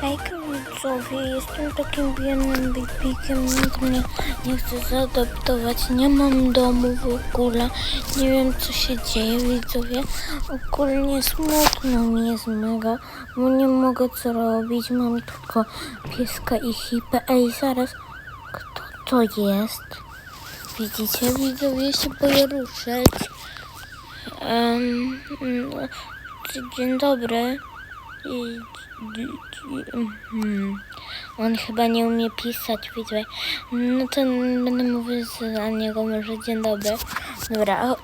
Hejka widzowie, jestem takim biednym bibikiem, nikt mnie nie chce zaadoptować, nie mam domu w ogóle, nie wiem co się dzieje widzowie, ogólnie smutno mi jest mega, bo nie mogę co robić, mam tylko pieska i hipę, ej zaraz, kto to jest? Widzicie widzowie, się boję ruszać. Um, dzień dobry. Mhm. On chyba nie umie pisać, widzę. No to będę mówić za niego może dzień dobry. Dobra.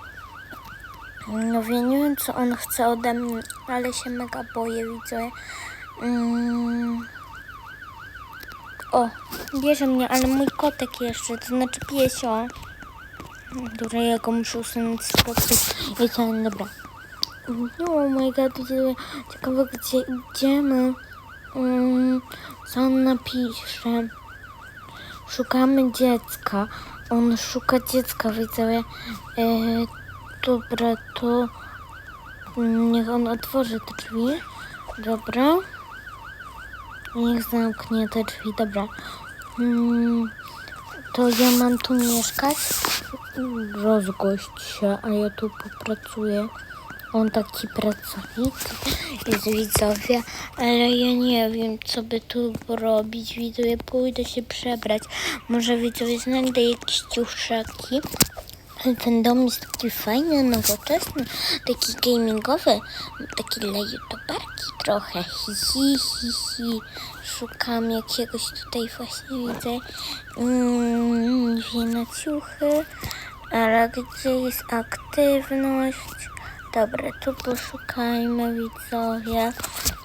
No wiem, nie wiem co on chce ode mnie, ale się mega boję, widzę. Mm. O, bierze mnie, ale mój kotek jeszcze, to znaczy piesio. Dobra, ja go muszę usunąć z prostu. I dobra. Oh my god, widzę, ciekawe gdzie idziemy. Um, co on napisze? Szukamy dziecka. On szuka dziecka, widzowie. E, dobra, to mm, niech on otworzy te drzwi. Dobra. Niech zamknie te drzwi, dobra. Mm, to ja mam tu mieszkać? Rozgość się, a ja tu popracuję. On taki pracowity jest widzowie, ale ja nie wiem, co by tu robić. Widzowie, pójdę się przebrać. Może widzowie znajdę jakieś ciuszaki. Ten dom jest taki fajny, nowoczesny, taki gamingowy, taki dla youtuberki trochę. Hi, hi, hi, hi. Szukam jakiegoś tutaj właśnie widzę mm, na ciuchy, ale gdzie jest aktywność? Dobra, tu poszukajmy widzowie.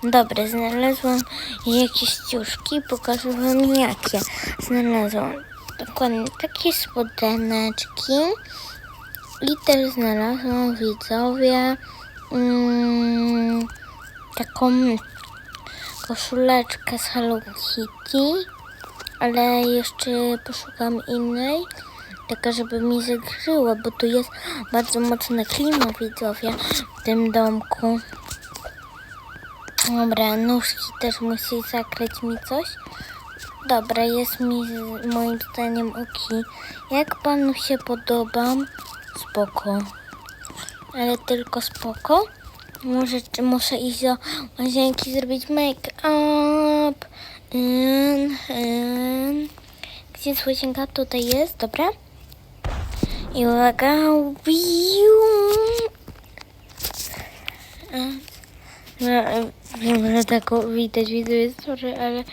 Dobra, znalazłam jakieś ciuszki, pokażę wam jakie. Znalazłam dokładnie takie spodeneczki. I też znalazłam widzowie mm, taką koszuleczkę z Hello Kitty, ale jeszcze poszukam innej, taka żeby mi zagrzyła, bo tu jest bardzo mocna klima widzowie w tym domku. Dobra, nóżki też musi zakryć mi coś. Dobra, jest mi moim zdaniem ok. Jak panu się podobam? Spoko. Ale tylko spoko. Może muszę iść do łazienki zrobić make-up. Mm, mm. Gdzie jest łazienka? Tutaj jest, dobra. I uwaga. No, e, wiem, że tak widać, widać, sorry, ale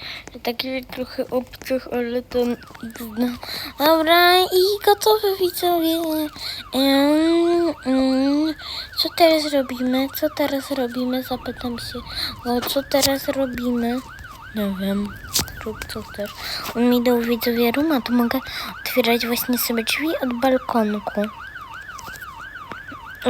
taki trochę obcych, ale to no. Dobra, i gotowe widzowie. Mm, co teraz robimy? Co teraz robimy? Zapytam się. O, co teraz robimy? Nie wiem. Co chcesz. On mi dał widzowie ruma, to mogę otwierać właśnie sobie drzwi od balkonku.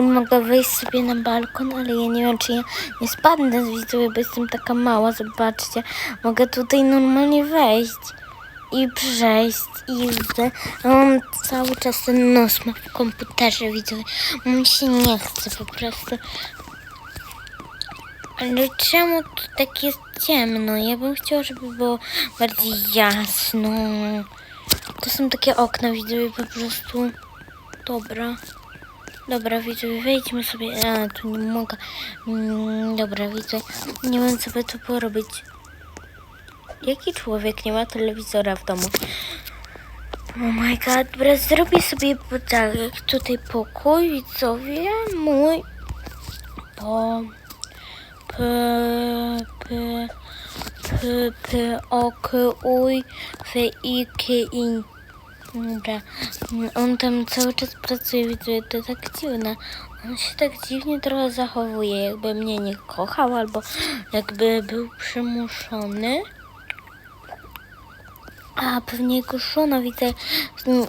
Mogę wejść sobie na balkon, ale ja nie wiem, czy ja nie spadnę z widzowie, bo jestem taka mała, zobaczcie. Mogę tutaj normalnie wejść i przejść i widzę. Mam cały czas ten nos ma w komputerze, widzowie. Mi się nie chce po prostu. Ale czemu tu tak jest ciemno? Ja bym chciała, żeby było bardziej jasno. To są takie okna, widzowie, po prostu. Dobra. Dobra, widzowie, wejdźmy sobie. A, tu nie mogę. Mm, dobra, widzę. Nie wiem, co by tu porobić. Jaki człowiek nie ma telewizora w domu? Oh my god, dobra, zrobię sobie tak, tutaj pokój, widzowie, mój. Po... P... P... P... P... O... K... Uj... F... I... K... I... Dobra, on tam cały czas pracuje, widzę, to tak dziwne. On się tak dziwnie trochę zachowuje, jakby mnie nie kochał, albo jakby był przymuszony. A, pewnie jego żona, widzę,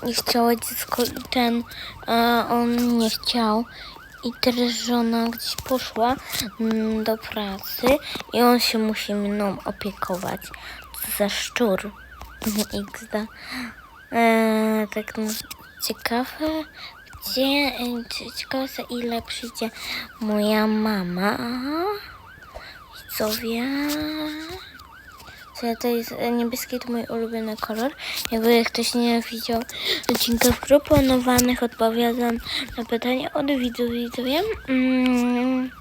nie chciała dziecko i ten, a on nie chciał. I teraz żona gdzieś poszła mm, do pracy i on się musi mną opiekować. Co za szczur. XD. Eee, tak no, ciekawe, gdzie, y, ciekawe ile przyjdzie moja mama. Widzowie. To jest niebieski, to mój ulubiony kolor. Jakby ktoś nie widział odcinków proponowanych, odpowiadam na pytania od widzów, widzowie. Mm.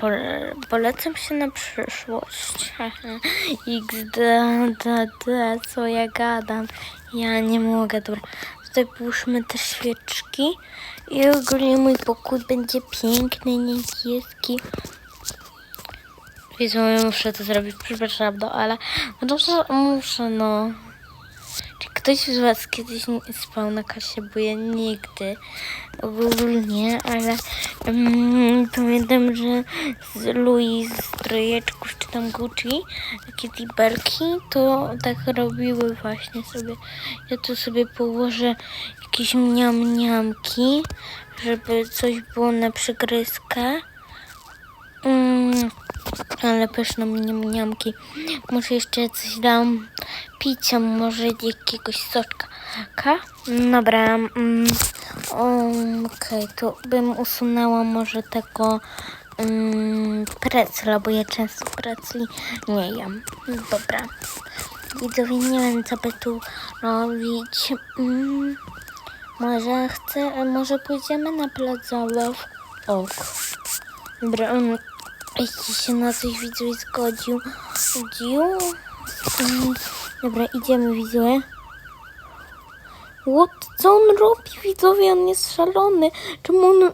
Pole- Polecam się na przyszłość. XD, d, d, co ja gadam. Ja nie mogę, dobra. Tutaj połóżmy te świeczki. I ogólnie mój pokój będzie piękny, niebieski. Wiedzą, muszę to zrobić, przepraszam, no ale no dobrze, muszę, no. Czy ktoś z Was kiedyś nie spał na kasie, bo ja nigdy, ogólnie, ale mm, pamiętam, że z Louis z trojeczków czy tam Gucci, takie dibelki, to tak robiły właśnie sobie. Ja tu sobie położę jakieś mniam-mniamki, żeby coś było na przygryzkę. Mm, ale pyszne mniamki. Może jeszcze coś dam picia, może jakiegoś soczka. Ka? Dobra. Mm, Okej, to bym usunęła może tego um, precla, bo ja często precli nie jem. Dobra. Widzowie, nie wiem co by tu robić. Mm, może chcę, może pójdziemy na plac zabaw. Ok. Dobra, um, jeśli się na coś widzowie zgodził. Mm, dobra, idziemy widzowie. What? Co on robi widzowie? On jest szalony. Czemu on...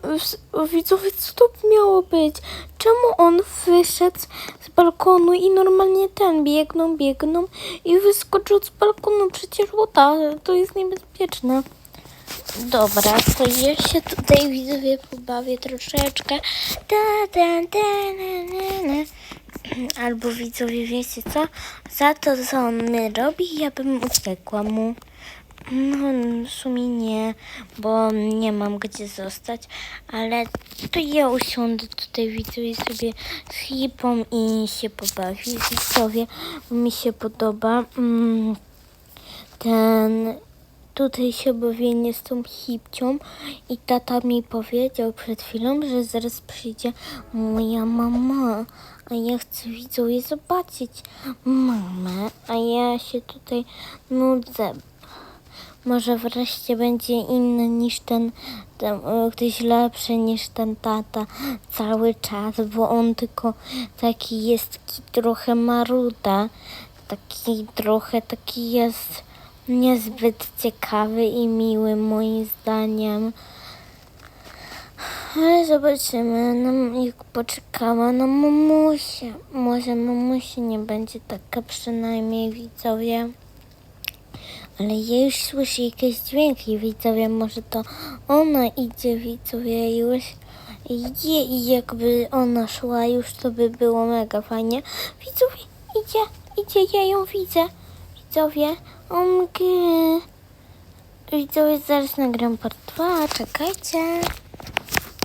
Widzowie, co to miało być? Czemu on wyszedł z balkonu i normalnie ten biegną, biegną i wyskoczył z balkonu? Przecież woda, to jest niebezpieczne. Dobra, to ja się tutaj widzowie pobawię troszeczkę. Ta, ta, ta, na, na, na. Albo widzowie, wiecie co? Za to, co on robi, ja bym uciekła mu. No, w sumie nie, bo nie mam gdzie zostać, ale to ja usiądę tutaj, widzowie, sobie z hipą i się pobawię. Widzowie, mi się podoba. Mm, ten tutaj się bawienie z tą hipcią i tata mi powiedział przed chwilą, że zaraz przyjdzie moja mama, a ja chcę widzowie zobaczyć mamę, a ja się tutaj nudzę. Może wreszcie będzie inny niż ten, ten e, ktoś lepszy niż ten tata cały czas, bo on tylko taki jest taki trochę maruda, taki trochę taki jest niezbyt ciekawy i miły moim zdaniem. Ale zobaczymy, no, jak poczekamy na mamusię. Może mamusia nie będzie taka przynajmniej widzowie. Ale ja już słyszę jakieś dźwięki, widzowie, może to ona idzie, widzowie, już idzie i jakby ona szła już, to by było mega fajnie. Widzowie, idzie, idzie, ja ją widzę. Widzowie, omg. Widzowie, zaraz nagram part 2, czekajcie.